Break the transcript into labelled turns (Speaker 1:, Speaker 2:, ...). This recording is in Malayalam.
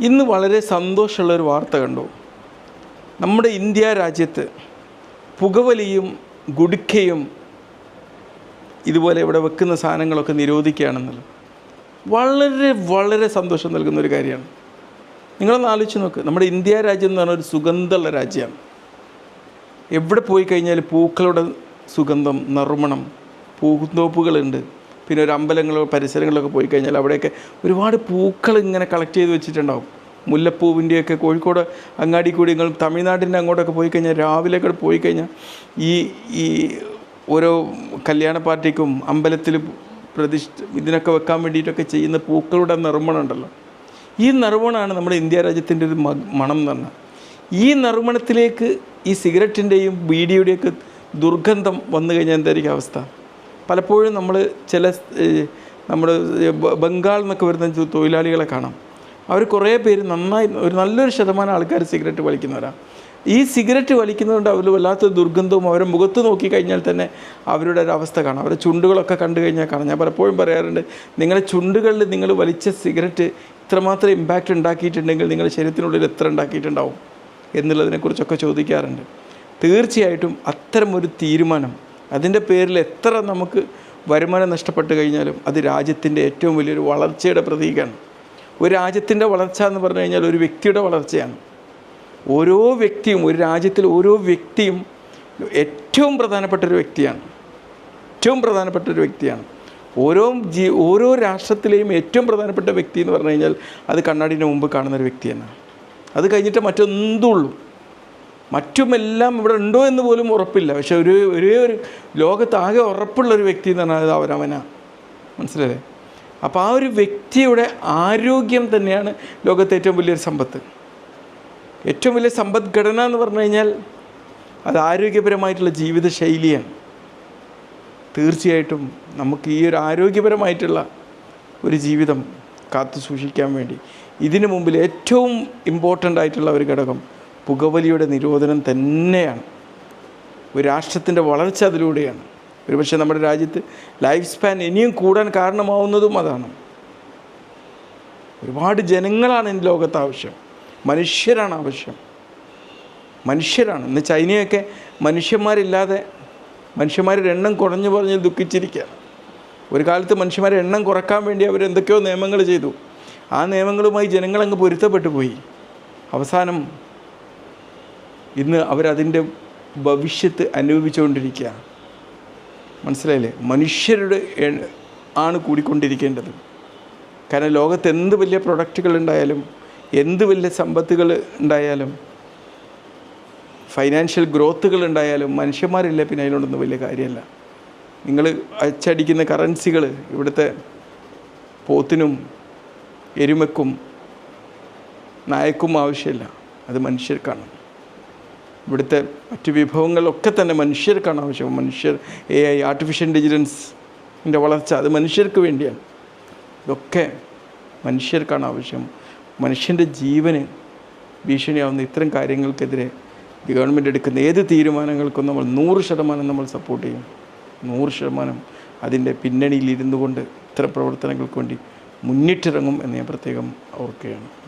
Speaker 1: ഇന്ന് വളരെ സന്തോഷമുള്ളൊരു വാർത്ത കണ്ടു. നമ്മുടെ ഇന്ത്യ രാജ്യത്ത് പുകവലിയും ഗുഡ്ഖയും ഇതുപോലെ ഇവിടെ വെക്കുന്ന സാധനങ്ങളൊക്കെ നിരോധിക്കുകയാണെന്നുള്ളത് വളരെ വളരെ സന്തോഷം നൽകുന്ന ഒരു കാര്യമാണ്. നിങ്ങളൊന്ന് ആലോചിച്ച് നോക്ക്. നമ്മുടെ ഇന്ത്യ രാജ്യം എന്ന് പറഞ്ഞാൽ ഒരു സുഗന്ധമുള്ള രാജ്യമാണ്. എവിടെ പോയി കഴിഞ്ഞാൽ പൂക്കളുടെ സുഗന്ധം നറുമണം പൂന്തോപ്പുകളുണ്ട്. പിന്നെ ഒരു അമ്പലങ്ങളോ പരിസരങ്ങളിലൊക്കെ പോയി കഴിഞ്ഞാൽ അവിടെയൊക്കെ ഒരുപാട് പൂക്കൾ ഇങ്ങനെ കളക്ട് ചെയ്ത് വെച്ചിട്ടുണ്ടാവും. മുല്ലപ്പൂവിന്റെയൊക്കെ കോഴിക്കോട് അങ്ങാടി കൂടി നിങ്ങൾ തമിഴ്നാട്ടിന്റെ അങ്ങോട്ടൊക്കെ പോയി കഴിഞ്ഞാൽ രാവിലെയൊക്കെ പോയി കഴിഞ്ഞാൽ ഈ ഈ ഓരോ കല്യാണ പാർട്ടിക്കും അമ്പലത്തിൽ പ്രതിഷ്ഠ ഇതിനൊക്കെ വെക്കാൻ വേണ്ടിയിട്ടൊക്കെ ചെയ്യുന്ന പൂക്കളുടെ നിർമ്മണം ഉണ്ടല്ലോ. ഈ നിർമ്മണമാണ് നമ്മുടെ ഇന്ത്യ രാജ്യത്തിന്റെ ഒരു മണം എന്ന് പറഞ്ഞാൽ. ഈ നിർമ്മണത്തിലേക്ക് ഈ സിഗരറ്റിന്റെയും ബീഡിയുടെയൊക്കെ ദുർഗന്ധം വന്നു കഴിഞ്ഞാൽ എന്തായിരിക്കും അവസ്ഥ? പലപ്പോഴും നമ്മൾ ചില നമ്മൾ ബംഗാൾ എന്നൊക്കെ വരുന്ന തൊഴിലാളികളെ കാണാം. അവർ കുറേ പേര് നന്നായി ഒരു നല്ലൊരു ശതമാനം ആൾക്കാർ സിഗരറ്റ് വലിക്കുന്നവരാണ് ഈ സിഗരറ്റ് വലിക്കുന്നതുകൊണ്ട് അവർ വല്ലാത്ത ദുർഗന്ധവും അവരെ മുഖത്ത് നോക്കിക്കഴിഞ്ഞാൽ തന്നെ അവരുടെ ഒരു അവസ്ഥ കാണാം. അവരുടെ ചുണ്ടുകളൊക്കെ കണ്ടു കഴിഞ്ഞാൽ കാണാം. ഞാൻ പലപ്പോഴും പറയാറുണ്ട് നിങ്ങളുടെ ചുണ്ടുകളിൽ നിങ്ങൾ വലിച്ച സിഗരറ്റ് ഇത്രമാത്രം ഇമ്പാക്റ്റ് ഉണ്ടാക്കിയിട്ടുണ്ടെങ്കിൽ നിങ്ങളുടെ ശരീരത്തിനുള്ളിൽ എത്ര ഉണ്ടാക്കിയിട്ടുണ്ടാവും? എന്നുള്ളതിനെക്കുറിച്ചൊക്കെ ചോദിക്കാറുണ്ട്. തീർച്ചയായിട്ടും അത്തരമൊരു തീരുമാനം അതിന്റെ പേരിൽ എത്ര നമുക്ക് വരുമാനം നഷ്ടപ്പെട്ട് കഴിഞ്ഞാലും അത് രാജ്യത്തിന്റെ ഏറ്റവും വലിയൊരു വളർച്ചയുടെ പ്രതീകമാണ്. ഒരു രാജ്യത്തിന്റെ വളർച്ച എന്ന് പറഞ്ഞു കഴിഞ്ഞാൽ ഒരു വ്യക്തിയുടെ വളർച്ചയാണ്. ഓരോ വ്യക്തിയും ഒരു രാജ്യത്തിൽ ഓരോ വ്യക്തിയും ഏറ്റവും പ്രധാനപ്പെട്ട ഒരു വ്യക്തിയാണ്. ഏറ്റവും പ്രധാനപ്പെട്ട ഒരു വ്യക്തിയാണ്. ഓരോ ജീ ഓരോ രാഷ്ട്രത്തിലെയും ഏറ്റവും പ്രധാനപ്പെട്ട വ്യക്തി എന്ന് പറഞ്ഞു കഴിഞ്ഞാൽ അത് കണ്ണാടിന്റെ മുമ്പ് കാണുന്ന ഒരു വ്യക്തി തന്നെ അത് കഴിഞ്ഞിട്ട് മറ്റൊന്നുള്ളൂ. മറ്റുമെല്ലാം ഇവിടെ ഉണ്ടോ എന്ന് പോലും ഉറപ്പില്ല. പക്ഷെ ഒരു ഒരേ ഒരു ലോകത്താകെ ഉറപ്പുള്ളൊരു വ്യക്തി എന്ന് പറഞ്ഞാൽ അത് അവനവനാ. മനസ്സിലല്ലേ അപ്പോൾ ആ ഒരു വ്യക്തിയുടെ ആരോഗ്യം തന്നെയാണ് ലോകത്തെ ഏറ്റവും വലിയൊരു സമ്പത്ത്. ഏറ്റവും വലിയ സമ്പദ്ഘടന എന്ന് പറഞ്ഞു കഴിഞ്ഞാൽ അത് ആരോഗ്യപരമായിട്ടുള്ള ജീവിതശൈലിയാണ്. തീർച്ചയായിട്ടും നമുക്ക് ഈ ഒരു ആരോഗ്യപരമായിട്ടുള്ള ഒരു ജീവിതം കാത്തു സൂക്ഷിക്കാൻ വേണ്ടി ഇതിനു മുമ്പിൽ ഏറ്റവും ഇമ്പോർട്ടന്റ് ആയിട്ടുള്ള ഒരു ഘടകം പുകവലിയുടെ നിരോധനം തന്നെയാണ്. ഒരു രാഷ്ട്രത്തിന്റെ വളർച്ച അതിലൂടെയാണ്. ഒരുപക്ഷെ നമ്മുടെ രാജ്യത്ത് ലൈഫ് സ്പാൻ ഇനിയും കൂടാൻ കാരണമാവുന്നതും അതാണ്. ഒരുപാട് ജനങ്ങളാണ് ഈ ലോകത്ത് ആവശ്യം. മനുഷ്യരാണ് ആവശ്യം. മനുഷ്യരാണ്. ഇന്ന് ചൈനയൊക്കെ മനുഷ്യന്മാരില്ലാതെ മനുഷ്യന്മാരുടെ എണ്ണം കുറഞ്ഞു പറഞ്ഞ് ദുഃഖിച്ചിരിക്കുകയാണ്. ഒരു കാലത്ത് മനുഷ്യന്മാരുടെ എണ്ണം കുറയ്ക്കാൻ വേണ്ടി അവർ എന്തൊക്കെയോ നിയമങ്ങൾ ചെയ്തു. ആ നിയമങ്ങളുമായി ജനങ്ങളങ്ങ് പൊരുത്തപ്പെട്ടു പോയി. അവസാനം ഇന്ന് അവരതിന്റെ ഭവിഷ്യത്ത് അനുഭവിച്ചുകൊണ്ടിരിക്കുകയാണ് മനസ്സിലായില്ലേ? മനുഷ്യരുടെ ആണ് കൂടിക്കൊണ്ടിരിക്കേണ്ടത്. കാരണം ലോകത്ത് എന്ത് വലിയ പ്രൊഡക്റ്റുകൾ ഉണ്ടായാലും എന്ത് വലിയ സമ്പത്തുകൾ ഉണ്ടായാലും ഫൈനാൻഷ്യൽ ഗ്രോത്തുകൾ ഉണ്ടായാലും മനുഷ്യന്മാരില്ല പിന്നെ അതിനോടൊന്നും വലിയ കാര്യമല്ല. നിങ്ങൾ അച്ചടിക്കുന്ന കറൻസികൾ ഇവിടുത്തെ പോത്തിനും എരുമക്കും നായക്കും ആവശ്യമില്ല. അത് മനുഷ്യർക്കാണ്. ഇവിടുത്തെ മറ്റ് വിഭവങ്ങളൊക്കെ തന്നെ മനുഷ്യർക്കാണ് ആവശ്യം. മനുഷ്യർ എ ഐ ആർട്ടിഫിഷ്യൽ ഇന്റലിജൻസിന്റെ വളർച്ച അത് മനുഷ്യർക്ക് വേണ്ടിയാണ്. ഇതൊക്കെ മനുഷ്യർക്കാണ് ആവശ്യം. മനുഷ്യന്റെ ജീവന് ഭീഷണിയാവുന്ന ഇത്തരം കാര്യങ്ങൾക്കെതിരെ ഗവൺമെന്റ് എടുക്കുന്ന ഏത് തീരുമാനങ്ങൾക്കും നമ്മൾ നൂറ് ശതമാനം നമ്മൾ സപ്പോർട്ട് ചെയ്യും. നൂറ് ശതമാനം അതിന്റെ പിന്നണിയിൽ കൊണ്ട് ഇത്തരം പ്രവർത്തനങ്ങൾക്ക് വേണ്ടി മുന്നിട്ടിറങ്ങും എന്ന് ഞാൻ പ്രത്യേകം ഓർക്കുകയാണ്.